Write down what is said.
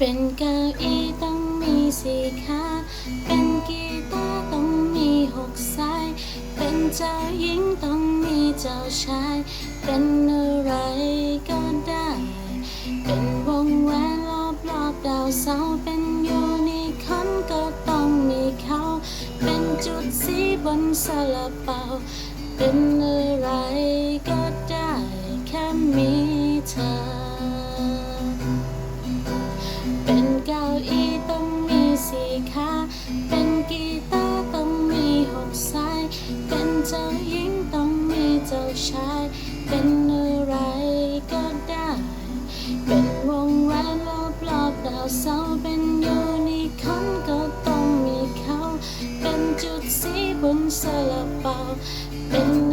เป็นเก้าอี้ต้องมีสี่ขาเป็นกีตาร์ต้องมีหกสาย เป็นเจ้าหญิงต้องมีเจ้าชาย เป็นอะไรก็ได้ เป็นวงแหวนรอบรอบดาวเสาร์เป็นยูนิคอนก็ต้องมีเขา เป็นจุดสีบนซาลาเปาเป็นอะไรก็ได้แค่มีเธอ ขาเป็นกีตาร์ต้องมีหกสาย เป็นเจ้าหญิงต้องมีเจ้าชาย เป็นอะไรก็ได้ เป็นวงแหวนรอบรอบดาวเสาเป็นยูนิคอนก็ต้องมีเขา เป็นจุดสีบนสลับเป่าเป็น